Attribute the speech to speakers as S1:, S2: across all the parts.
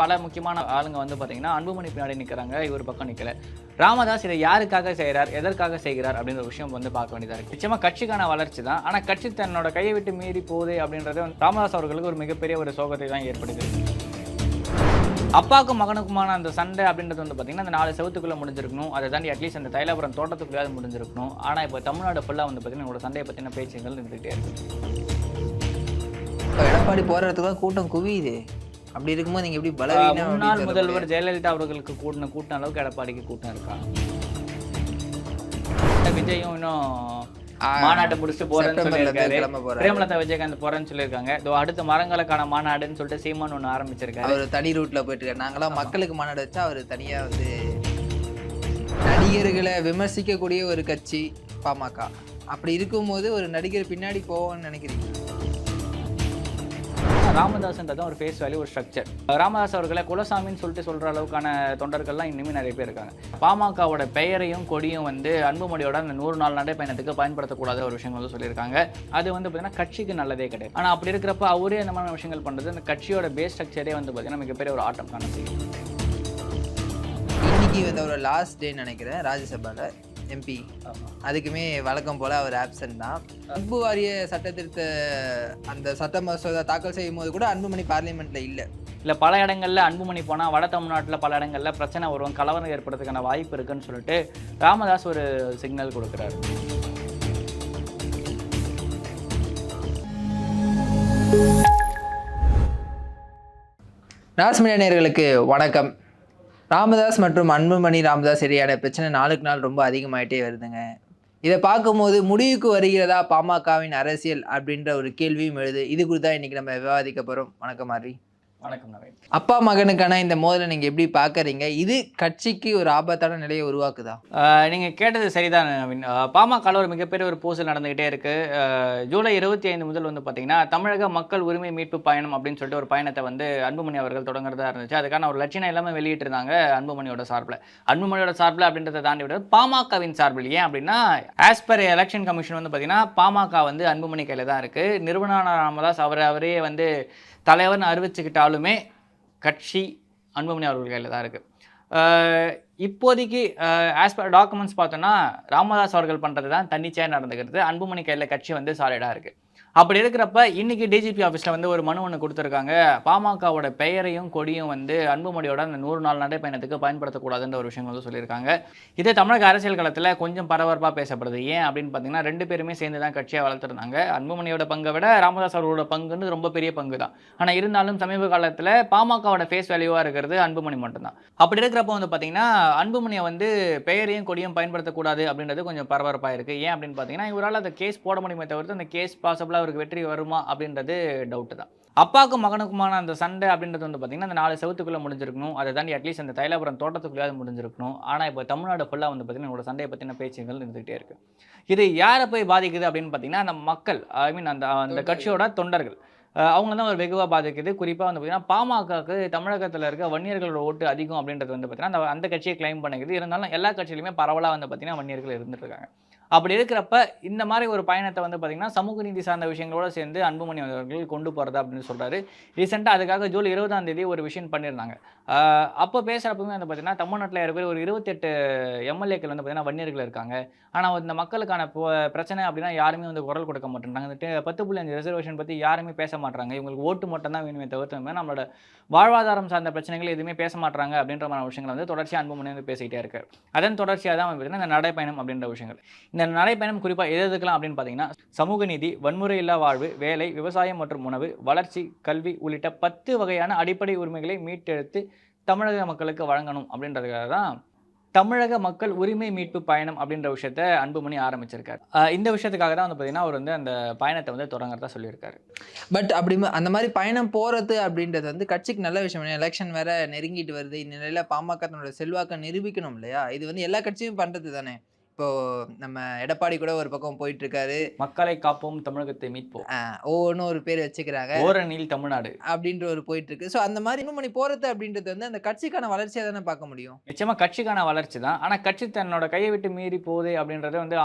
S1: பல முக்கியமான ஆளுங்க வந்து பார்த்தீங்கன்னா அன்புமணி பின்னாடி நிற்கிறாங்க இவர் பக்கம் நிற்கல ராமதாஸ் இதை யாருக்காக செய்கிறார் எதற்காக செய்கிறார் அப்படின்ற ஒரு விஷயம் வந்து பார்க்க வேண்டியதாக இருக்குது நிச்சயமாக கட்சிக்கான வளர்ச்சி தான். ஆனால் கட்சி தன்னோட கையை விட்டு மீறி போகுது அப்படின்றது வந்து ராமதாஸ் அவர்களுக்கு ஒரு மிகப்பெரிய ஒரு சோகத்தை தான் ஏற்படுது அப்பாவுக்கும் மகனுக்குமான அந்த சண்டை அப்படின்றது வந்து பார்த்தீங்கன்னா அந்த நாலு செவத்துக்குள்ளே முடிஞ்சிருக்கணும். அதை தாண்டி அட்லீஸ்ட் அந்த தைலாபுரம் தோட்டத்துக்குள்ளேயாவது முடிஞ்சிருக்கணும். ஆனால் இப்போ தமிழ்நாடு ஃபுல்லாக வந்து பார்த்தீங்கன்னா உங்களோட சண்டையை பற்றின பேச்சுகள் இருந்துகிட்டே இருக்கு.
S2: எடப்பாடி போகிறதுக்கு தான் கூட்டம் குவியுது. அப்படி இருக்கும்போது நீங்க எப்படி பலவீனம்
S1: முன்னாள் முதல்வர் ஜெயலலிதா அவர்களுக்கு கூட்டின கூட்டின அளவுக்கு எடப்பாடிக்கு கூட்டம் இருக்கா? விஜயும் இன்னும் மாநாட்டை முடிச்சுட்டு போறேன்னு சொல்லியிருக்காரு. பிரேமலதா விஜயகாந்த் போறேன்னு சொல்லியிருக்காங்க. இதோ அடுத்த மரங்களுக்கான மாநாடுன்னு சொல்லிட்டு சீமான் ஒன்று ஆரம்பிச்சிருக்காரு.
S2: அவர் தனி ரூட்ல போயிட்டு இருக்காரு. நாங்களாம் மக்களுக்கு மாநாடு வச்சா அவர் தனியா வந்து நடிகர்களை விமர்சிக்கக்கூடிய ஒரு கட்சி பாமக அப்படி இருக்கும்போது ஒரு நடிகர் பின்னாடி போவோம்னு நினைக்கிறீங்க?
S1: ராமதாஸ்ன்றது ஒரு ஃபேஸ் வேல்யூ ஒரு ஸ்ட்ரக்சர் ராமதாஸ் அவர்களை குலசாமின்னு சொல்லிட்டு சொல்கிற அளவுக்கான தொண்டர்கள்லாம் இன்னுமே நிறைய பேர் இருக்காங்க. பாமகவோட பெயரையும் கொடியும் வந்து அன்புமொழியோட அந்த நூறு நாள் நடைப்பயணத்துக்கு பயன்படுத்தக்கூடாத ஒரு விஷயங்கள் வந்து சொல்லியிருக்காங்க. அது வந்து பார்த்தீங்கன்னா கட்சிக்கு நல்லதே கிடையாது. ஆனால் அப்படி இருக்கிறப்ப அவரே அந்த மாதிரி விஷயங்கள் பண்ணுறது அந்த கட்சியோட பேஸ் ஸ்ட்ரக்சரே வந்து பார்த்தீங்கன்னா மிகப்பெரிய ஒரு ஆட்டம் காண செய்யும்
S2: இன்னைக்கு வந்து அவரோட லாஸ்ட் டே நினைக்கிறேன் ராஜ்யசபாவில் எம்பி அதுக்குமே வழக்கம் போல அவர் ஆப்சன்ட் தான். அன்பு வாரிய சட்ட திருத்த அந்த சட்ட மசோதா தாக்கல் செய்யும் போது கூட அன்புமணி பார்லிமெண்ட்ல இல்ல.
S1: இல்லை பல இடங்கள்ல அன்புமணி போனால் வட தமிழ்நாட்டில் பல இடங்கள்ல பிரச்சனை வரும் கலவரம் ஏற்படுறதுக்கான வாய்ப்பு இருக்குன்னு சொல்லிட்டு ராமதாஸ் ஒரு சிக்னல் கொடுக்குறாரு.
S2: ராஸ்மினியா நேயர்களுக்கு வணக்கம். ராமதாஸ் மற்றும் அன்புமணி ராமதாஸ் இடையான பிரச்சனை நாளுக்கு நாள் ரொம்ப அதிகமாயிட்டே வருதுங்க. இதை பார்க்கும்போது முடிவுக்கு வருகிறதா பாமகவின் அரசியல் அப்படின்ற ஒரு கேள்வியும் எழுது. இது குறித்து தான் நம்ம விவாதிக்க போகிறோம் வணக்கம் மாரி
S1: வணக்கம் நவீன்.
S2: அப்பா மகனுக்கான இந்த மோதலை நீங்க எப்படி பார்க்கறீங்க? இது கட்சிக்கு ஒரு ஆபத்தான நிலையை உருவாக்குதா?
S1: ஆஹ் நீங்க கேட்டது சரிதான் நவீன். ஆஹ் பாமகல ஒரு மிகப்பெரிய ஒரு பூசல் நடந்துகிட்டே இருக்கு. ஆஹ் ஜூலை இருபத்தி ஐந்து முதல் வந்து பாத்தீங்கன்னா தமிழக மக்கள் உரிமை மீட்பு பயணம் அப்படின்னு சொல்லிட்டு ஒரு பயணத்தை வந்து அன்புமணி அவர்கள் தொடங்குறதா இருந்துச்சு. அதுக்கான ஒரு லட்சணம் எல்லாமே வெளியிட்டிருந்தாங்க அன்புமணியோட சார்பில். அன்புமணியோட சார்பில் அப்படின்றத தாண்டி விட பாமகவின் சார்பில். ஏன் அப்படின்னா ஆஸ் பர் எலெக்ஷன் கமிஷன் வந்து பாத்தீங்கன்னா பாமக வந்து அன்புமணி கையில தான் இருக்கு. நிறுவன ராமதாஸ் அவர் அவரே வந்து தலைவர்னு அறிவிச்சுக்கிட்டாலுமே கட்சி அன்புமணி அவர்கள் கையில் தான் இருக்குது இப்போதைக்கு ஆஸ் பர் டாக்குமெண்ட்ஸ் பார்த்தோன்னா ராமதாஸ் அவர்கள் பண்ணுறது தான் தன்னிச்சையாக நடந்துக்கிறது. அன்புமணி கையில் கட்சி வந்து சாலிடாக இருக்குது அப்படி இருக்கிறப்ப இன்னைக்கு டிஜிபி ஆஃபீஸில் வந்து ஒரு மனு ஒன்று கொடுத்துருக்காங்க. பாமகவோட பெயரையும் கொடியும் வந்து அன்புமணியோட அந்த நூறு நாள் நடைப்பயணத்துக்கு பயன்படுத்தக்கூடாதுன்ற ஒரு விஷயம் வந்து சொல்லியிருக்காங்க. இது தமிழக அரசியல் களத்தில் கொஞ்சம் பரபரப்பாக பேசப்படுது. ஏன் அப்படின்னு பார்த்தீங்கன்னா ரெண்டு பேருமே சேர்ந்து தான் கட்சியாக வளர்த்துருந்தாங்க. அன்புமணியோட பங்கை விட ராமதாஸ் அவர்களோட பங்குன்னு ரொம்ப பெரிய பங்கு தான் ஆனால் இருந்தாலும் சமீப காலத்தில் பாமகவோட ஃபேஸ் வேல்யூவாக இருக்கிறது அன்புமணி மட்டும்தான். அப்படி இருக்கிறப்ப வந்து பார்த்தீங்கன்னா அன்புமணியை வந்து பெயரையும் கொடியும் பயன்படுத்தக்கூடாது அப்படின்றது கொஞ்சம் பரபரப்பாக இருக்குது ஏன் அப்படின்னு பார்த்தீங்கன்னா இவரால் அந்த கேஸ் போட முடியுமே தவிர்த்து அந்த கேஸ் பாசிபிளாக அவருக்கு வெற்றி வருமா அப்படின்றது டவுட்டு தான். அப்பாவுக்கும் மகனுக்குமான அந்த சண்டை அப்படின்றது வந்து பார்த்தீங்கன்னா அந்த நாலு செவத்துக்குள்ளே முடிஞ்சிருக்கணும். அதை தாண்டி அட்லீஸ்ட் அந்த தைலாபுரம் தோட்டத்துக்குள்ளேயாவது முடிஞ்சிருக்கணும். ஆனால் இப்போ தமிழ்நாடு ஃபுல்லாக வந்து பார்த்தீங்கன்னா உங்களோட சண்டையை பற்றின பேச்சுகள் இருந்துகிட்டே இருக்கு. இது யாரை போய் பாதிக்குது அப்படின்னு பார்த்தீங்கன்னா அந்த மக்கள் ஐ மீன் அந்த அந்த கட்சியோட தொண்டர்கள். அவங்கள தான் ஒரு வெகுவாக பாதிக்குது. குறிப்பாக வந்து பார்த்தீங்கன்னா பாமகக்கு தமிழகத்தில் இருக்க வன்னியர்களோட ஓட்டு அதிகம் அப்படின்றது வந்து பார்த்தீங்கன்னா அந்த அந்த கட்சியை கிளைம் பண்ணிக்குது. இருந்தாலும் எல்லா கட்சியிலுமே பரவலாக வந்து பார்த்தீங்கன்னா வன்னியர்கள் இருந்துட்டு இருக்காங்க. அப்படி இருக்கிறப்ப இந்த மாதிரி ஒரு பயணத்தை வந்து பார்த்தீங்கன்னா சமூக நீதி சார்ந்த விஷயங்களோட சேர்ந்து அன்புமணி அவர்கள் கொண்டு போகிறது அப்படின்னு சொல்கிறாரு ரீசெண்டாக அதுக்காக ஜூலை இருபதாம் தேதி ஒரு விஷயம் பண்ணியிருந்தாங்க. அப்போ பேசுகிறப்பவுமே வந்து பார்த்தீங்கன்னா தமிழ்நாட்டில் இருக்கிற ஒரு இருபத்தெட்டு எம்எல்ஏக்கள் வந்து பார்த்தீங்கன்னா வன்னியர்கள் இருக்காங்க. ஆனால் இந்த மக்களுக்கான பிரச்சனை அப்படின்னா யாருமே வந்து குரல் கொடுக்க மாட்டேன்றாங்க. இந்த டெ- பத்து புள்ளி அஞ்சு ரிசர்வேஷன் பற்றி யாருமே பேச மாட்டாங்க இவங்களுக்கு ஓட்டு மட்டும் தான் வேணுமே தவிர்த்து நம்மளோட வாழ்வாதாரம் சார்ந்த பிரச்சனைகள் எதுவுமே பேச மாட்றாங்க அப்படின்ற மாதிரி விஷயங்களை வந்து தொடர்ச்சியாக அன்புமணி வந்து பேசிக்கிட்டே இருக்கார். அதன் தொடர்ச்சியாக தான் வந்து பார்த்தீங்கன்னா இந்த நடைப்பயணம் அப்படின்ற விஷயங்கள். இந்த நடைப்பயணம் குறிப்பாக எது எதுக்கலாம் அப்படின்னு பார்த்தீங்கன்னா சமூக நீதி வன்முறை இல்லா வாழ்வு வேலை விவசாயம் மற்றும் உணவு வளர்ச்சி கல்வி உள்ளிட்ட பத்து வகையான அடிப்படை உரிமைகளை மீட்டெடுத்து தமிழக மக்களுக்கு வழங்கணும் அப்படின்றதுக்காக தான் தமிழக மக்கள் உரிமை மீட்பு பயணம் அப்படின்ற விஷயத்த அன்புமணி ஆரம்பிச்சிருக்காரு. இந்த விஷயத்துக்காக தான் வந்து பார்த்தீங்கன்னா அவர் வந்து அந்த பயணத்தை வந்து தொடங்குறதா சொல்லியிருக்காரு.
S2: பட் அப்படி அந்த மாதிரி பயணம் போகிறது அப்படின்றது வந்து கட்சிக்கு நல்ல விஷயம். எலெக்ஷன் வேற நெருங்கிட்டு வருது. இந்நிலையில் பாமக தன்னோட செல்வாக்கை நிரூபிக்கணும் இல்லையா? இது வந்து எல்லா கட்சியும் பண்ணுறது தானே இப்போ நம்ம எடப்பாடி கூட ஒரு பக்கம் போயிட்டு இருக்காரு
S1: மக்களை காப்போம் தமிழகத்தை மீட்போம்.
S2: ஒவ்வொன்றும் ஒரு பேர் வச்சுக்கிறாங்க.
S1: ஓரணியில் தமிழ்நாடு.
S2: அப்படின்ற ஒரு போயிட்டு இருக்கு ஸோ அந்த மாதிரி இன்னும் பண்ணி போறது அப்படின்றது வந்து அந்த கட்சிக்கான வளர்ச்சியை தானே பார்க்க முடியும்?
S1: நிச்சயமா கட்சிக்கான வளர்ச்சி தான். ஆனால் கட்சி தன்னோட கையை விட்டு மீறி போகுது அப்படின்றது வந்து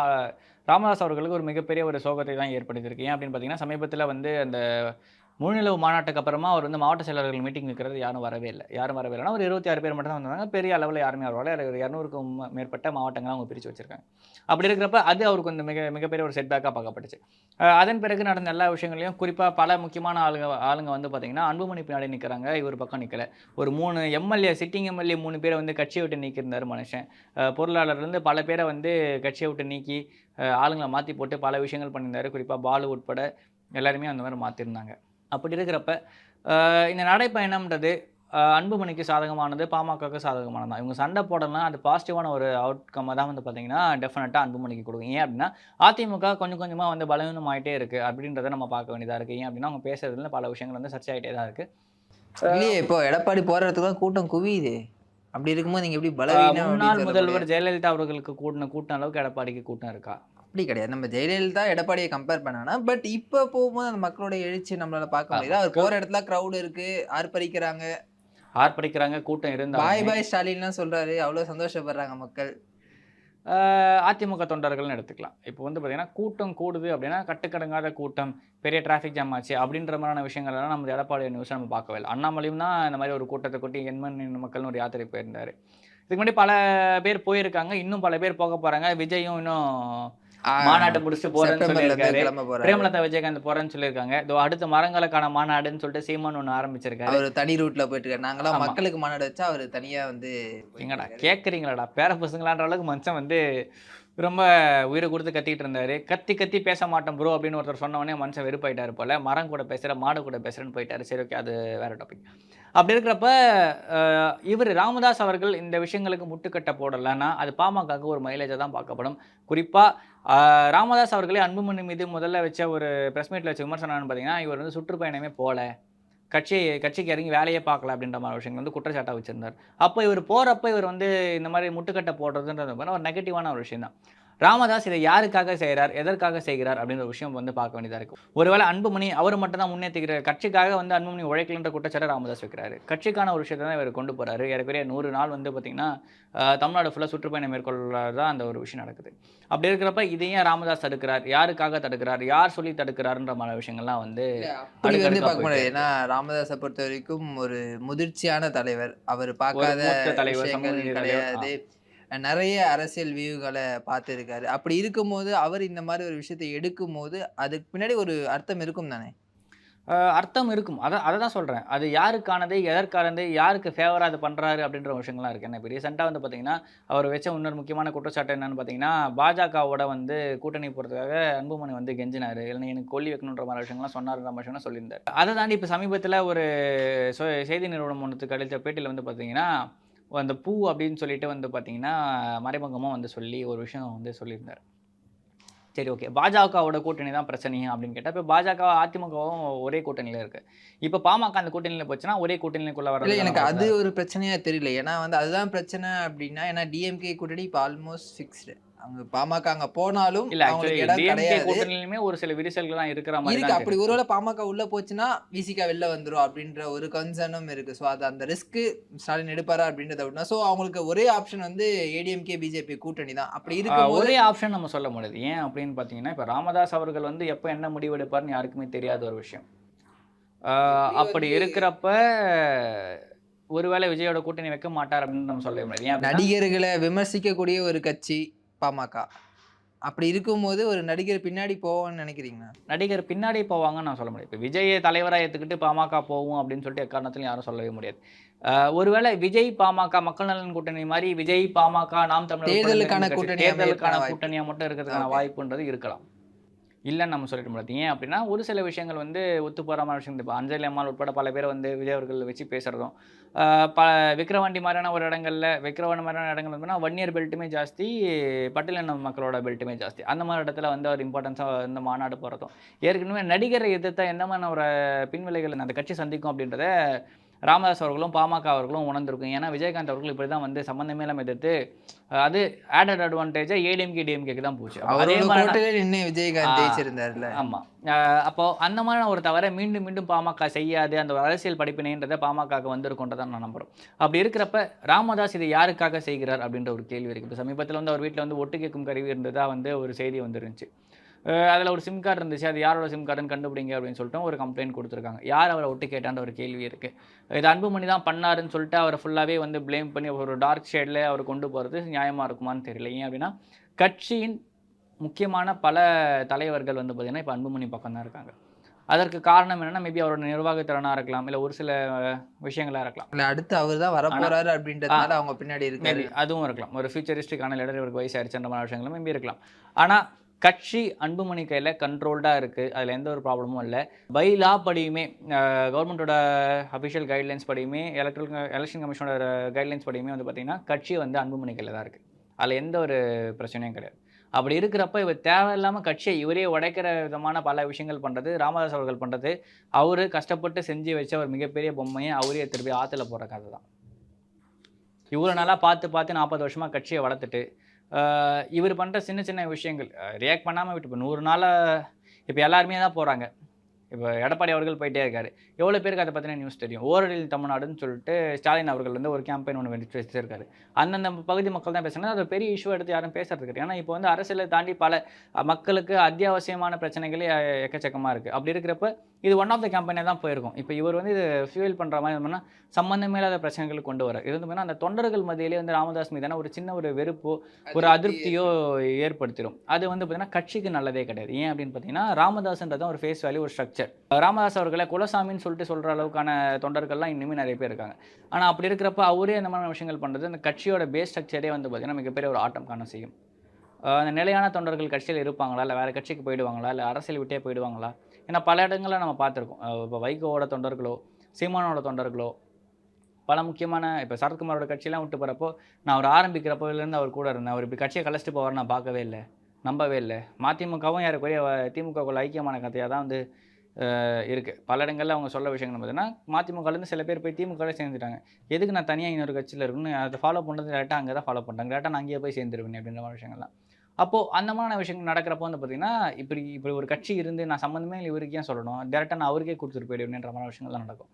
S1: ராமதாஸ் அவர்களுக்கு ஒரு மிகப்பெரிய ஒரு சோகத்தை தான் ஏற்படுத்தியிருக்கு. ஏன் அப்படின்னு பார்த்தீங்கன்னா சமீபத்தில் வந்து அந்த முழுநிலவு மாநாட்டுக்கு அப்புறமா அவர் வந்து மாவட்ட செயலாளர்கள் மீட்டிங் வைக்கிறது யாரும் வரவே இல்லை. யாரும் வரவே இல்லைனா ஒரு இருபத்தி ஆறு பேர் மட்டும் தான் வந்தாங்க பெரிய அளவில் யாருமே வரல. ஒரு இரநூறுக்கும் மேற்பட்ட மாவட்டங்களை அவங்க பிரித்து வச்சிருக்காங்க. அப்படி இருக்கிறப்ப அது அவருக்கு வந்து மிக மிகப்பெரிய ஒரு செட்பேக்காக பார்க்கப்பட்டுச்சு. அதன் பிறகு நடந்த எல்லா விஷயங்களையும் குறிப்பாக பல முக்கியமான ஆளுங்க ஆளுங்க வந்து பார்த்திங்கன்னா அன்புமணி பின்னாடி நிற்கிறாங்க இவர் பக்கம் நிற்கலை ஒரு மூணு எம்எல்ஏ சிட்டிங் எம்எல்ஏ மூணு பேரை வந்து கட்சியை விட்டு நீக்கியிருந்தார் மனுஷன். பொருளாளர்லேருந்து பல பேரை வந்து கட்சியை விட்டு நீக்கி ஆளுங்களை மாற்றி போட்டு பல விஷயங்கள் பண்ணியிருந்தாரு. குறிப்பாக பாலு உட்பட எல்லாருமே அந்த மாதிரி மாற்றிருந்தாங்க அப்படி இருக்கிறப்ப இந்த நடைப்பயணம்ன்றது அன்புமணிக்கு சாதகமானது பாமகவுக்கு சாதகமானது இவங்க சண்டை போடலாம் அது பாசிட்டிவான ஒரு அவுட்கம் தான் வந்து பார்த்தீங்கன்னா டெஃபினட்டாக அன்புமணிக்கு கொடுக்கும். ஏன் அப்படின்னா அதிமுக கொஞ்சம் கொஞ்சமாக வந்து பலவீனம் ஆகிட்டே இருக்குது அப்படின்றத நம்ம பார்க்க வேண்டியதாக இருக்குது ஏன் அப்படின்னா அவங்க பேசுறதுல பல விஷயங்கள் வந்து சர்ச்சை ஆகிட்டே தான் இருக்குது
S2: இல்லையே இப்போ எடப்பாடி போற இடத்துக்கு தான் கூட்டம் குவியுது. அப்படி இருக்கும்போது நீங்க எப்படி பலவீனம்
S1: முன்னாள் முதல்வர் ஜெயலலிதா அவர்களுக்கு கூட்டின கூட்டம் அளவுக்கு எடப்பாடிக்கு கூட்டம் இருக்கா?
S2: அப்படி கிடையாது. நம்ம ஜெயலலிதா எடப்பாடியை கம்பேர் பண்ணானா பட் இப்போ போகும்போது அந்த மக்களோட எழுச்சி நம்மளால பார்க்க முடியுது. அவர் போற இடத்துல க்ரௌடு இருக்கு ஆர்ப்பரிக்கிறாங்க.
S1: ஆர்ப்பரிக்கிறாங்க கூட்டம்
S2: பாய்
S1: இருந்தால்
S2: பாய் ஸ்டாலின்லாம் சொல்றாரு. அவ்வளவு சந்தோஷப்படுறாங்க மக்கள்.
S1: அதிமுக தொண்டர்கள்னு எடுத்துக்கலாம். இப்போ வந்து பார்த்தீங்கன்னா கூட்டம் கூடுது அப்படின்னா கட்டுக்கடங்காத கூட்டம் பெரிய டிராஃபிக் ஜாம் ஆச்சு அப்படின்ற மாதிரியான விஷயங்கள்லாம் நம்ம எடப்பாடி நியூஸ் நம்ம பார்க்கவே இல்லை. அண்ணாமலையும் தான் இந்த மாதிரி ஒரு கூட்டத்தை கூட்டி எண்மண் மக்கள்னு ஒரு யாத்திரை போயிருந்தார். இதுக்கு முன்னாடி பல பேர் போயிருக்காங்க. இன்னும் பல பேர் போக போறாங்க. விஜயும் இன்னும் மாநாட்டை முடிச்சுட்டு போறேன்னு சொல்லியிருக்காரு. பிரேமலதா விஜயகாந்த் போறேன்னு சொல்லியிருக்காங்க. இதோ அடுத்த மரங்களுக்கான மாநாடுன்னு சொல்லிட்டு சீமான் ஒன்று ஆரம்பிச்சிருக்காரு.
S2: அவர் தனி ரூட்ல போயிட்டு இருக்காரு நாங்களாம். மக்களுக்கு மாநாடு வச்சா அவர் தனியா வந்து
S1: எங்கடா கேட்குறீங்களாடா பேர பசங்களான்ற அளவுக்கு மனுஷன் வந்து ரொம்ப உயிரை கொடுத்து கத்திட்டு இருந்தாரு. கத்தி கத்தி பேச மாட்டோம் ப்ரோ அப்படின்னு ஒருத்தர் சொன்ன உடனே மனுஷன் வெறுப்பாயிட்டாரு போல. மரம் கூட பேசுகிற மாடு கூட பேசுகிறேன்னு போயிட்டாரு. சரி ஓகே அது வேற டாபிக் அப்படி இருக்கிறப்ப இவர் ராமதாஸ் அவர்கள் இந்த விஷயங்களுக்கு முட்டுக்கட்டை போடலைன்னா அது பாமகவுக்கு ஒரு மைலேஜாக தான் பார்க்கப்படும். குறிப்பாக ராமதாஸ் அவர்களே அன்புமணி மீது முதல்ல வச்ச ஒரு ப்ரெஸ் மீட்டில் வச்ச விமர்சனம்னு பார்த்தீங்கன்னா இவர் வந்து சுற்றுப்பயணமே போல கட்சி கட்சிக்கு இறங்கி வேலையே பார்க்கல அப்படின்ற மாதிரி விஷயங்கள் வந்து குற்றச்சாட்டாக வச்சுருந்தார். அப்போ இவர் போகிறப்ப இவர் வந்து இந்த மாதிரி முட்டுக்கட்டை போடுறதுன்றது ஒரு நெகட்டிவான ஒரு விஷயம் தான் ராமதாஸ் இதை யாருக்காக செய்கிறார் எதற்காக செய்கிறார் அப்படின்ற விஷயம் வந்து பார்க்க வேண்டியதாக இருக்கும் ஒருவேளை அன்புமணி அவர் மட்டும் தான் முன்னேற்றிக்கிறார் கட்சிக்காக வந்து அன்புமணி உழைக்கலன்ற குற்றச்சாட்டை ராமதாஸ் வைக்கிறாரு. கட்சிக்கான ஒரு விஷயத்தை தான் இவர் கொண்டு போறாரு. ஏறக்குறைய நூறு நாள் வந்து பார்த்தீங்கன்னா தமிழ்நாடு ஃபுல்லாக சுற்றுப்பயணம் மேற்கொள்ளாத அந்த ஒரு விஷயம் நடக்குது. அப்படி இருக்கிறப்ப இதையும் ராமதாஸ் தடுக்கிறார்? யாருக்காக தடுக்கிறார்? யார் சொல்லி தடுக்கிறாருன்ற மாதிரி விஷயங்கள்லாம் வந்து
S2: ஏன்னா ராமதாஸை பொறுத்த வரைக்கும் ஒரு முதிர்ச்சியான தலைவர். அவர் பார்க்காத
S1: தலைவர்,
S2: கிடையாது. நிறைய அரசியல் வியூகளை பார்த்துருக்காரு அப்படி இருக்கும்போது அவர் இந்த மாதிரி ஒரு விஷயத்தை எடுக்கும் போது அதுக்கு பின்னாடி ஒரு அர்த்தம் இருக்கும் தானே?
S1: அர்த்தம் இருக்கும். அதை அதை தான் சொல்கிறேன் அது யாருக்கானது எதற்கானது யாருக்கு ஃபேவராக அது பண்ணுறாரு அப்படின்ற விஷயங்கள்லாம் இருக்குது என்ன இப்போ ரீசெண்டாக வந்து பார்த்திங்கன்னா அவர் வச்ச இன்னொரு முக்கியமான குற்றச்சாட்டு என்னென்னு பார்த்தீங்கன்னா பாஜகவோட வந்து கூட்டணி போகிறதுக்காக அன்புமணி வந்து கெஞ்சினார். இல்லைன்னா எனக்கு கொல்லி வைக்கணுன்ற மாதிரி விஷயங்கள்லாம் சொன்னார்ன்ற விஷயம்லாம் சொல்லியிருந்தார். அதை தாண்டி இப்போ சமீபத்தில் ஒரு செய்தி நிறுவனம் ஒன்றுத்துக்கு அளித்த பேட்டியில் வந்து பார்த்தீங்கன்னா அந்த பூ அப்படின்னு சொல்லிட்டு வந்து பார்த்தீங்கன்னா மறைமுகமாக வந்து சொல்லி ஒரு விஷயம் வந்து சொல்லியிருந்தார். சரி ஓகே பாஜகவோட கூட்டணி தான் பிரச்சனை அப்படின்னு கேட்டால் இப்போ பாஜக அதிமுகவும் ஒரே கூட்டணியில் இருக்கு. இப்போ பாமக அந்த கூட்டணியில் போச்சுன்னா ஒரே கூட்டணிக்குள்ள வர
S2: எனக்கு அது ஒரு பிரச்சனையா தெரியல. ஏன்னா வந்து அதுதான் பிரச்சனை அப்படின்னா ஏன்னா டிஎம்கே கூட்டணி இப்போ ஆல்மோஸ்ட் ஃபிக்ஸ்டு அவங்க பாமக அங்க போனாலும்
S1: இல்ல கூட்டணியிலுமே ஒரு சில விரிசல்கள்லாம் இருக்கிற மாதிரி
S2: இருக்கு. அப்படி ஒருவேளை பாமக உள்ள போச்சுன்னா விசிகா வெளில வந்துரும் அப்படின்ற ஒரு கன்சர்னும் இருக்கு. ஸோ அது அந்த ரிஸ்க் ஸ்டாலின் எடுப்பாரா அப்படின்றத அப்படின்னா ஸோ அவங்களுக்கு ஒரே ஆப்ஷன் வந்து ஏடிஎம்கே பிஜேபி கூட்டணி தான். அப்படி இருக்கும்போது
S1: ஒரே ஆப்ஷன் நம்ம சொல்ல முடியாது. ஏன் அப்படின்னு பார்த்தீங்கன்னா இப்போ ராமதாஸ் அவர்கள் வந்து எப்போ என்ன முடிவு எடுப்பார்னு யாருக்குமே தெரியாத ஒரு விஷயம். அப்படி இருக்கிறப்ப ஒருவேளை விஜயோட கூட்டணி வைக்க மாட்டார் அப்படின்னு நம்ம சொல்ல முடியாது.
S2: நடிகர்களை விமர்சிக்கக்கூடிய ஒரு கட்சி பாமக அப்படி இருக்கும்போது ஒரு நடிகர் பின்னாடி போவான்னு நினைக்கிறீங்களா?
S1: நடிகர் பின்னாடி போவாங்கன்னு நான் சொல்ல முடியாது. இப்போ விஜயை தலைவராக ஏற்றுக்கிட்டு பாமக போகும் அப்படின்னு சொல்லிட்டு எக்காரணத்திலும் யாரும் சொல்லவே முடியாது. ஒருவேளை விஜய் பாமக மக்கள் நலன் கூட்டணி மாதிரி விஜய் பாமக நாம் தமிழர்
S2: தேர்தலுக்கான
S1: கட்சி
S2: கூட்டணியா
S1: தேர்தலுக்கான கூட்டணியாக மட்டும் இருக்கிறதுக்கான. வாய்ப்புன்றது இருக்கலாம். இல்லைன்னு நம்ம சொல்லிட முடியாது. ஏன் அப்படின்னா ஒரு சில விஷயங்கள் வந்து ஒத்து போகிற மாதிரி விஷயம். இப்போ அஞ்சலி அம்மாள் உட்பட பல பேர் வந்து விஜய் அவர்கள் வச்சு பேசுகிறதும் ப விக்ரவாண்டி மாதிரியான ஒரு இடங்களில் விக்கிரவாண்டி மாதிரியான இடங்கள் வந்து வன்னியர் பெல்ட்டுமே ஜாஸ்தி பட்டியலின மக்களோட பெல்ட்டுமே ஜாஸ்தி. அந்த மாதிரி இடத்துல வந்து அவர் இம்பார்ட்டன்ஸாக இந்த மாநாடு போகிறதும் ஏற்கனவே நடிகரை எதிர்த்த என்ன மாதிரி ஒரு பின்விளைகள் அந்த கட்சி சந்திக்கும் அப்படின்றத ராமதாஸ் அவர்களும் பாமக அவர்களும் உணர்ந்திருக்கும். ஏன்னா விஜயகாந்த் அவர்கள் இப்படி தான் வந்து சம்மந்தமே இல்லாமல் எதிர்த்து அது ஆடட் அட்வான்டேஜாக ஏடிஎம்கே டிஎம்கேக்கு தான் போச்சு. அதே மாதிரி
S2: விஜயகாந்த். ஜெயிச்சிருந்தாருல.
S1: ஆமா. அஹ் அப்போ அந்த மாதிரியான ஒரு தவிர மீண்டும் மீண்டும் பாமக செய்யாது. அந்த ஒரு அரசியல் படிப்பினைன்றதை பாமகக்கு வந்திருக்குன்றதை நான் நம்புறோம். அப்படி இருக்கிறப்ப ராமதாஸ் இதை யாருக்காக செய்கிறார் அப்படின்ற ஒரு கேள்வி இருக்கு. இப்போ சமீபத்தில் வந்து அவர் வீட்டில் வந்து ஒட்டு கேட்கும் கருவி இருந்ததா வந்து ஒரு செய்தி வந்துருந்துச்சு. அதில் ஒரு சிம் கார்டு இருந்துச்சு. அது யாரோட சிம் கார்டுன்னு கண்டுபிடிங்க அப்படின்னு சொல்லிட்டு ஒரு கம்ப்ளைண்ட் கொடுத்துருக்காங்க. யார் அவரை ஒட்டு கேட்டான்ற ஒரு கேள்வி இருக்குது இது அன்புமணி தான் பண்ணாருன்னு சொல்லிட்டு அவரை ஃபுல்லாகவே வந்து ப்ளேம் பண்ணி ஒரு டார்க் ஷேடில் அவர் கொண்டு போகிறது நியாயமாக இருக்குமான்னு தெரியல. ஏன் அப்படின்னா கட்சியின் முக்கியமான பல தலைவர்கள் வந்து பார்த்திங்கன்னா இப்போ அன்புமணி பக்கம் தான் இருக்காங்க. அதற்கு காரணம் என்னன்னா மேபி அவரோட நிர்வாகத்திறனாக இருக்கலாம் இல்லை ஒரு சில விஷயங்களாக இருக்கலாம்.
S2: இல்ல அடுத்து அவர் தான் வரப்போறாரு அப்படின்றதுனால அவங்க பின்னாடி இருக்காரு.
S1: மேபி அதுவும் இருக்கலாம். ஒரு ஃபியூச்சரிஸ்டிக்கான லீடர் இவருக்கு வயசாயிருச்சுன்ற மாதிரி விஷயங்களும் மேபி இருக்கலாம். ஆனால் கட்சி அன்புமணி கையில் கண்ட்ரோல்டாக இருக்குது அதில் எந்த ஒரு ப்ராப்ளமும் இல்லை. பை லா படியுமே கவர்மெண்ட்டோட அஃபிஷியல் கைட்லைன்ஸ் படியுமே எலக்ட்ரல் எலெக்ஷன் கமிஷனோட கைட்லைன்ஸ் படியுமே வந்து பார்த்திங்கன்னா கட்சி வந்து அன்புமணி கையில் தான் இருக்குது அதில் எந்த ஒரு பிரச்சனையும் கிடையாது. அப்படி இருக்கிறப்ப இவர் தேவையில்லாமல் கட்சியை இவரே உடைக்கிற விதமான பல விஷயங்கள் பண்ணுறது ராமதாஸ் அவர்கள் பண்ணுறது அவர் கஷ்டப்பட்டு செஞ்சு வச்ச ஒரு மிகப்பெரிய பொம்மையை அவரே திருப்பி ஆற்றுல போகிற கதை தான் இவ்வளோ நாளாக பார்த்து பார்த்து நாற்பது வருஷமாக கட்சியை வளர்த்துட்டு இவர் பண்ணுற சின்ன சின்ன விஷயங்கள். ரியாக்ட் பண்ணாமல் விட்டு இப்போ நூறு நாளாக இப்போ எல்லாருமே தான் போகிறாங்க இப்போ எடப்பாடி அவர்கள் போயிட்டே இருக்காரு. எவ்வளோ பேருக்கு அதை பற்றின நியூஸ் தெரியும்? ஓரடியில் தமிழ்நாடுன்னு சொல்லிட்டு ஸ்டாலின் அவர்கள் வந்து ஒரு கேம்பெயின் ஒன்று வெடிச்சு வச்சிருக்காரு. அந்தந்த பகுதி மக்கள் தான் பேசுகிறாங்க அது பெரிய இஷ்யூ எடுத்து யாரும் பேசுறது கிடையாது. ஏன்னா இப்போ வந்து அரசியலை தாண்டி பல மக்களுக்கு அத்தியாவசியமான பிரச்சனைகளே எக்கச்சக்கமாக இருக்குது அப்படி இருக்கிறப்ப இது ஒன் ஆஃப் த கேம்பெயினாக தான் போயிருக்கும். இப்போ இவர் வந்து இது ஃபியூல் பண்ணுற மாதிரி இருந்தோம்னா சம்மந்தமே இல்லாத பிரச்சனைகள் கொண்டு வர. இருந்து அந்த தொண்டர்கள் மத்தியிலே வந்து ராமதாஸ் மீதான ஒரு சின்ன ஒரு வெறுப்போ ஒரு அதிருப்தியோ ஏற்படுத்திடும் அது வந்து பார்த்தீங்கன்னா கட்சிக்கு நல்லதே கிடையாது. ஏன் அப்படின்னு பார்த்தீங்கன்னா ராமதாஸ்ன்றது ஒரு ஃபேஸ் வேல்யூ ஒரு ஸ்ட்ரக்சர் ராமதாஸ் அவர்களை குலசாமின்னு சொல்லிட்டு சொல்கிற அளவுக்கான தொண்டர்கள்லாம் இன்னுமே நிறைய பேர் இருக்காங்க. ஆனால் அப்படி இருக்கிறப்ப அவரே அந்த மாதிரி விஷயங்கள் பண்ணுறது அந்த கட்சியோட பேஸ் ஸ்ட்ரக்சரே வந்து பார்த்தீங்கன்னா மிகப்பெரிய ஒரு ஆட்டம் காண செய்யும். அந்த நிலையான தொண்டர்கள் கட்சியில் இருப்பாங்களா? இல்லை வேறு கட்சிக்கு போயிடுவாங்களா? இல்லை அரசியல் விட்டே போயிடுவாங்களா? ஏன்னா பல இடங்களில் நம்ம பார்த்துருக்கோம். இப்போ வைகோவோட தொண்டர்களோ சீமானோட தொண்டர்களோ பல முக்கியமான இப்போ சரத்குமாரோட கட்சியெலாம் விட்டு போகிறப்போ நான் அவர் ஆரம்பிக்கிறப்போலேருந்து அவர் கூட இருந்தேன். அவர் இப்படி கட்சியை கலைச்சிட்டு போவார் நான் பார்க்கவே இல்லை. நம்பவே இல்லை. மதிமுகவும் யாருக்குரிய திமுகவுக்குள்ள ஐக்கியமான கதையாக தான் வந்து இருக்குது பல இடங்களில் அவங்க சொல்ல விஷயங்கள் பார்த்தீங்கன்னா மதிமுகலேருந்து சில பேர் போய் திமுகவில் சேர்ந்துட்டாங்க. எதுக்கு நான் தனியாக இன்னொரு கட்சியில் இருக்குன்னு அதை ஃபாலோ பண்ணுறது டேரெக்டாக அங்கே தான் ஃபாலோ பண்ணுறாங்க டேரெக்டாக நான் அங்கேயே போய் சேர்ந்துருவேன் அப்படின்ற மாதிரி விஷயங்கள்லாம். அப்போது அந்த மாதிரியான விஷயங்கள் நடக்கிறப்போ வந்து பார்த்தீங்கன்னா இப்படி இப்படி ஒரு கட்சி இருந்து நான் சம்மந்தமே இல்லை இவருக்கு ஏன் சொல்லணும்? டேரெக்டாக நான் அவருக்கே கொடுத்துட்டு போயிடுவேன்ற மாதிரி விஷயங்கள்லாம் நடக்கும்.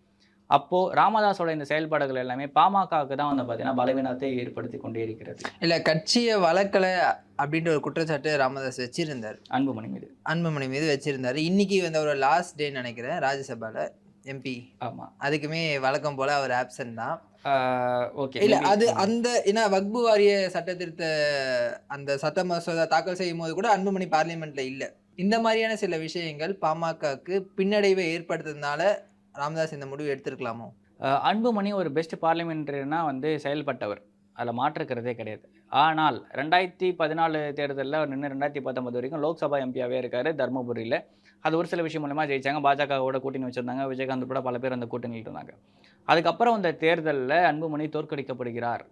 S1: அப்போது ராமதாஸோட இந்த செயல்பாடுகள் எல்லாமே பாமகவுக்கு தான் வந்து பார்த்தீங்கன்னா பலவீனத்தை ஏற்படுத்தி கொண்டே இருக்கிறது.
S2: இல்ல கட்சியை வளர்க்கல அப்படின்ற ஒரு குற்றச்சாட்டு ராமதாஸ் வச்சிருந்தார்.
S1: அன்புமணி மீது.
S2: அன்புமணி மீது வச்சிருந்தாரு. இன்னைக்கு வந்து அவரோட லாஸ்ட் டே நினைக்கிறேன் ராஜ்யசபால. எம்பி
S1: ஆமாம்
S2: அதுக்குமே வழக்கம் போல அவர் ஆப்சன்ட் தான்.
S1: ஓகே.
S2: இல்ல அது அந்த ஏன்னா வக்பு வாரிய சட்ட திருத்த அந்த சட்ட மசோதா தாக்கல் செய்யும் போது கூட அன்புமணி பார்லிமெண்ட்ல இல்ல. இந்த மாதிரியான சில விஷயங்கள் பாமகக்கு பின்னடைவை ஏற்படுத்துறதுனால ராமதாஸ் இந்த முடிவு எடுத்திருக்கலாமோ?
S1: அன்புமணி ஒரு பெஸ்ட் பார்லிமெண்ட்ரினா வந்து செயல்பட்டவர். அதில் மாற்றுக்கிறதே கிடையாது. ஆனால் ரெண்டாயிரத்தி பதினாலு தேர்தலில் நின்று ரெண்டாயிரத்தி பத்தொன்பது வரைக்கும் லோக்சபா எம்பியாவே இருக்கார் தருமபுரியில். அது ஒரு சில விஷயம் மூலமாக ஜெயிச்சாங்க. பாஜகவோட கூட்டணி வச்சுருந்தாங்க. விஜயகாந்த் கூட பல பேர் அந்த கூட்டணியில் இருந்தாங்க. அதுக்கப்புறம் அந்த தேர்தலில் அன்புமணி தோற்கடிக்கப்படுகிறார்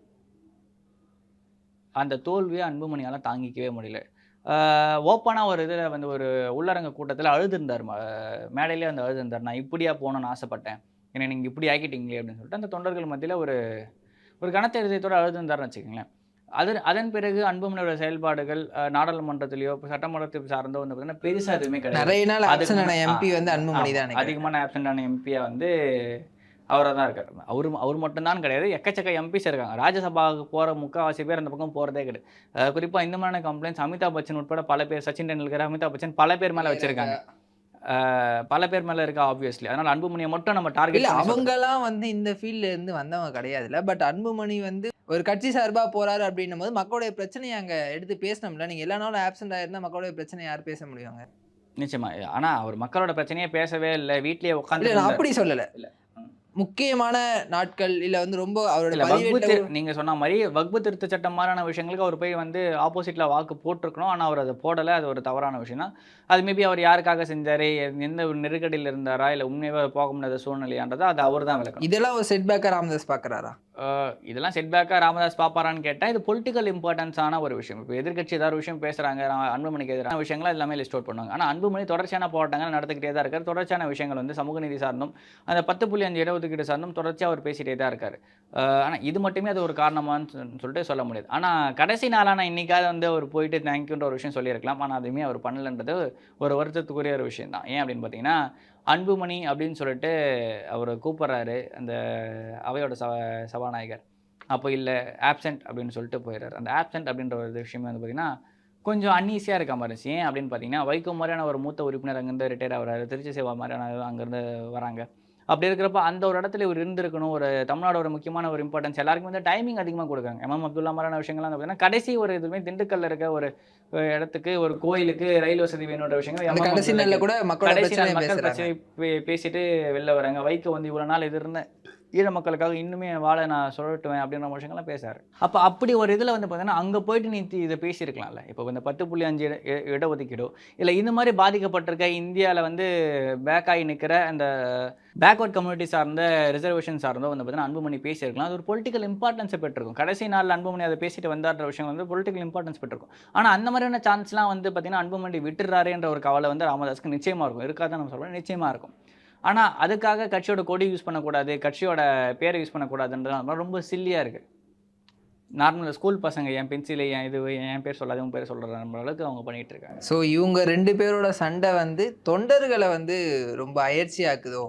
S1: அந்த தோல்வியை அன்புமணியால் தாங்கிக்கவே முடியல. ஓப்பனாக ஒரு இதில் வந்து ஒரு உள்ளரங்க கூட்டத்தில் அழுதுருந்தார். மேடையிலே வந்து அழுதுருந்தார். நான் இப்படியா போகணும்னு ஆசைப்பட்டேன். என்னை நீங்கள் இப்படி ஆக்கிட்டீங்களே அப்படின்னு சொல்லிட்டு அந்த தொண்டர்கள் மத்தியில் ஒரு ஒரு கனத்த இதயத்தோடு அழுதுருந்தார்னு வச்சுக்கோங்களேன். அது அதன் பிறகு அன்புமணியோட செயல்பாடுகள் நாடாளுமன்றத்திலேயோ சட்டமன்றத்தை சார்ந்தோ வந்து பார்த்தீங்கன்னா பெருசாக எதுவுமே கிடையாது.
S2: நிறைய நாள் எம்பி வந்து அன்புமணி தான்.
S1: அதிகமான ஆப்சண்டான எம்பியா வந்து அவராக தான் இருக்கார். அவர் அவர் மட்டும்தான் கிடையாது எக்கச்சக்க எம்பிஸ் இருக்காங்க. ராஜ்யசபாவுக்கு போகிற முக்கால்வாசி பேர் அந்த பக்கம் போகிறதே கிடையாது. அஹ் குறிப்பா இந்த மாதிரியான கம்ப்ளைண்ட்ஸ் அமிதாப் பச்சன் உட்பட பல பேர் சச்சின் டெண்டுல்கர் அமிதாப் பச்சன் பல பேர் மேலே வச்சிருக்காங்க. பல பேர் மேலே இருக்கா ஆப்வியஸ்லி அதனால அன்புமணியை மட்டும் நம்ம டார்கெட்
S2: அவங்கலாம் வந்து இந்த ஃபீல்ட்ல இருந்து வந்தவங்க கிடையாதுல்ல பட் அன்புமணி வந்து ஒரு கட்சி சார்பா போறாரு அப்படின்னும் போது மக்களுடைய பிரச்சனையை அங்க எடுத்து பேசணும்ல. நீங்க எல்லா நாளும் ஆப்சென்ட் ஆயிருந்தா மக்களுடைய பிரச்சனை யார் பேச முடியுங்க
S1: நிச்சயமா. ஆனா அவர் மக்களோட பிரச்சனையே பேசவே இல்லை. வீட்லயே உட்காந்து
S2: நான் அப்படி சொல்லல.
S1: இல்ல.
S2: முக்கியமான நாட்கள் இல்ல வந்து ரொம்ப அவரோட
S1: நீங்க சொன்ன மாதிரி வக்பு திருத்த சட்டம் மாதிரியான விஷயங்களுக்கு அவர் போய் வந்து ஆப்போசிட்ல வாக்கு போட்டிருக்கணும். ஆனா அவர் அதை போடல. அது ஒரு தவறான விஷயம் தான் அது மேபி அவர் யாருக்காக செஞ்சாரு? எந்த ஒரு நெருக்கடியில் இருந்தாரா? இல்ல உண்மையாவே போக முடியாத சூழ்நிலையான்றதை அது அவர் தான் விளக்கணும்.
S2: இதெல்லாம் ஒரு செட்பேக்கா ராமதாஸ் பாக்குறாரா?
S1: இதெல்லாம் செட்பேக்காக ராமதாஸ் பாப்பாரான்னு கேட்டால் இது பொலிட்டிக்கல் இம்பார்ட்டன்ஸான ஒரு விஷயம். இப்போ எதிர்க்கட்சி ஏதாவது ஒரு விஷயம் பேசுறாங்க அன்புமணிக்கு எதிரான விஷயங்கள் எல்லாமே லிஸ்ட் அவுட் பண்ணுவாங்க. ஆனால் அன்புமணி தொடர்ச்சியான போராட்டங்கள் நடத்திக்கிட்டே தான் இருக்கார். தொடர்ச்சியான விஷயங்கள் வந்து சமூக நீதி சார்ந்தும் அந்த பத்து புள்ளி அஞ்சு இடஒதுக்கீடு சார்ந்தும் தொடர்ச்சியாக அவர் பேசிகிட்டே தான் இருக்கார். ஆனால் இது மட்டுமே அது ஒரு காரணமான்னு சொல்லிட்டு சொல்ல முடியாது. ஆனால் கடைசி நாளான இன்னைக்காவது வந்து அவர் போயிட்டு தேங்க்யூன்ற ஒரு விஷயம் சொல்லியிருக்கலாம். ஆனால் அதுவுமே அவர் பண்ணலன்றது ஒரு வருத்தத்துக்குரிய ஒரு விஷயம் தான் ஏன் அப்படின்னு பார்த்தீங்கன்னா அன்புமணி அப்படின்னு சொல்லிட்டு அவர் கூப்பிட்றாரு. அந்த அவையோட சபா சபாநாயகர். அப்போ இல்லை ஆப்சென்ட் அப்படின்னு சொல்லிட்டு போயிடுறாரு. அந்த ஆப்சென்ட் அப்படின்ற ஒரு விஷயமே வந்து பார்த்தீங்கன்னா கொஞ்சம் அன்ஈஸியாக இருக்க மாதிரி ஏன் அப்படின்னு பார்த்தீங்கன்னா வைகோ மாதிரியான ஒரு மூத்த உறுப்பினர் அங்கேருந்து ரிட்டையர் ஆகிறாரு. திருச்சி சேவா மாதிரியான அங்கேருந்து வராங்க. அப்படி இருக்கிறப்ப அந்த ஒரு இடத்துல இவர் இருந்திருக்கணும். ஒரு தமிழ்நாடு ஒரு முக்கியமான ஒரு இம்பார்ட்டன்ஸ் எல்லாருக்கும் வந்து டைமிங் அதிகமாக கொடுக்காங்க எம்எம் அப்துல்லா மாதிரியான விஷயங்கள்லாம் பார்த்தீங்கன்னா கடைசி ஒரு இதுவுமே திண்டுக்கல்ல இருக்க ஒரு இடத்துக்கு ஒரு கோயிலுக்கு ரயில் வசதி வேணுன்ற விஷயங்கள்.
S2: கடைசி நாள்ல கூட
S1: மக்கள் பிரச்சனை பேசிட்டு வெளில வராங்க வைக்க வந்து இவ்வளோ நாள் இது இருந்த ஈழ மக்களுக்காக இன்னுமே வாழ நான் சொல்லட்டுவேன் அப்படின்ற விஷயங்கள்லாம் பேசாரு அப்போ அப்படி ஒரு இதில் வந்து பார்த்தீங்கன்னா அங்கே போயிட்டு நீ இதை பேசியிருக்கலாம்ல. இப்போ இந்த பத்து புள்ளி அஞ்சு இட இடஒதுக்கீடோ இல்லை இந்த மாதிரி பாதிக்கப்பட்டிருக்க இந்தியாவில் வந்து பேக் ஆகி நிற்கிற அந்த பேக்வர்ட் கம்யூனிட்டி சார்ந்த ரிசர்வேஷன் சார்ந்தோ வந்து பார்த்தீங்கன்னா அன்புமணி பேசியிருக்கலாம். அது ஒரு பொலிட்டிக்கல் இம்பார்ட்டன்ஸை பெற்றிருக்கும். கடைசி நாள் அன்புமணி அதை பேசிட்டு வந்தார்ன்ற விஷயம் வந்து பொலிட்டிக்கல் இம்பார்ட்டன்ஸ் பெற்றிருக்கும். ஆனால் அந்த மாதிரியான சான்ஸ்லாம் வந்து பார்த்தீங்கன்னா அன்புமணி விட்டுறாருன்ற ஒரு கவலை வந்து ராமதாஸ்க்கு நிச்சயமாக இருக்கும். இருக்காதான் நம்ம சொல்கிறோம் நிச்சயமாக இருக்கும். ஆனால் அதுக்காக கட்சியோட கொடி யூஸ் பண்ணக்கூடாது கட்சியோட பேரை யூஸ் பண்ணக்கூடாதுன்றது ரொம்ப சில்லியாக இருக்குது நார்மல் ஸ்கூல் பசங்க என் பென்சில் என் இது என் பேர் சொல்லாத உன் பேர் சொல்கிற அளவுக்கு அவங்க பண்ணிகிட்டு இருக்காங்க.
S2: ஸோ இவங்க ரெண்டு பேரோட சண்டை வந்து தொண்டர்களை வந்து ரொம்ப அயற்சியாக்குதோ?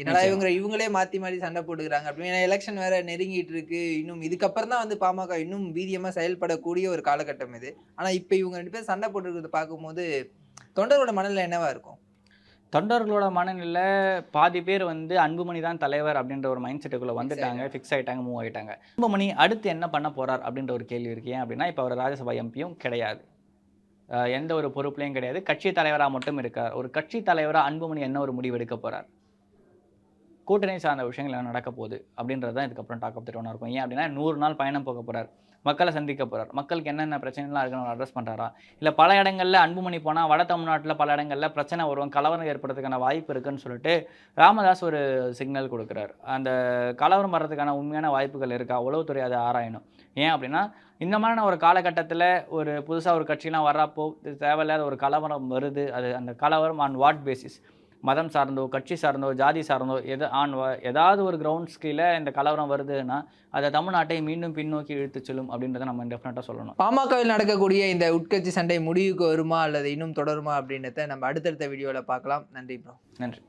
S2: என்னடா. இவங்க இவங்களே மாற்றி மாற்றி சண்டை போட்டுக்கிறாங்க. அப்படின்னு எலெக்ஷன் வேற நெருங்கிட்டு இருக்கு. இன்னும் இதுக்கப்புறம் தான் வந்து பாமக இன்னும் வீரியமாக செயல்படக்கூடிய ஒரு காலகட்டம் இது. ஆனால் இப்போ இவங்க ரெண்டு பேரும் சண்டை போட்டுருக்கிறத பார்க்கும்போது தொண்டரோட மனநிலை என்னவா இருக்கும்?
S1: தொண்டர்களோட மனநிலை பாதி பேர் வந்து அன்புமணி தான் தலைவர் அப்படின்ற ஒரு மைண்ட் செட்டுக்குள்ளே வந்துட்டாங்க ஃபிக்ஸ் ஆயிட்டாங்க மூவ் ஆயிட்டாங்க. அன்புமணி அடுத்து என்ன பண்ண போறார் அப்படின்ற ஒரு கேள்வி இருக்கு. ஏன் அப்படின்னா இப்போ அவர் ராஜ்யசபா எம்பியும் கிடையாது. எந்த ஒரு பொறுப்புலையும் கிடையாது. கட்சி தலைவராக மட்டும் இருக்கார். ஒரு கட்சி தலைவராக அன்புமணி என்ன ஒரு முடிவு எடுக்க போறார்? கூட்டணி சார்ந்த விஷயங்கள் என்ன நடக்க போகுது அப்படின்றது தான் இதுக்கப்புறம் டாக் ஆஃப் ஒன்றா இருக்கும். ஏன் அப்படின்னா நூறு நாள் பயணம் போக போறார். மக்களை சந்திக்க போகிறார் மக்களுக்கு என்னென்ன பிரச்சனைலாம் இருக்குன்னு அட்ரஸ் பண்ணுறாரா இல்லை பல இடங்களில் அன்புமணி போனால் வட தமிழ்நாட்டில் பல இடங்களில் பிரச்சனை வரும் கலவரம் ஏற்படுறதுக்கான வாய்ப்பு இருக்குன்னு சொல்லிட்டு ராமதாஸ் ஒரு சிக்னல் கொடுக்குறாரு. அந்த கலவரம் வர்றதுக்கான உண்மையான வாய்ப்புகள் இருக்கா? உளவுத்துறை அதை ஆராயணும். ஏன் அப்படின்னா இந்த மாதிரியான ஒரு காலகட்டத்தில் ஒரு புதுசாக ஒரு கட்சிலாம் வர்றப்போ தேவையில்லாத ஒரு கலவரம் வருது. அது அந்த கலவரம் ஆன் வாட் பேசிஸ் மதம் சார்ந்தோ கட்சி சார்ந்தோ ஜாதி சார்ந்தோ எது ஆன் ஏதாவது ஒரு கிரவுண்ட்ஸ் கீழே இந்த கலவரம் வருதுன்னா அதை தமிழ்நாட்டை மீண்டும் பின்னோக்கி இழுத்துச் செல்லும் அப்படின்றத நம்ம டெஃபினட்டாக சொல்லணும்.
S2: பாமகவில் நடக்கக்கூடிய இந்த உட்கட்சி சண்டை முடிவுக்கு வருமா அல்லது இன்னும் தொடருமா அப்படின்றத நம்ம அடுத்தடுத்த வீடியோவில் பார்க்கலாம். நன்றி ப்ரோ
S1: நன்றி.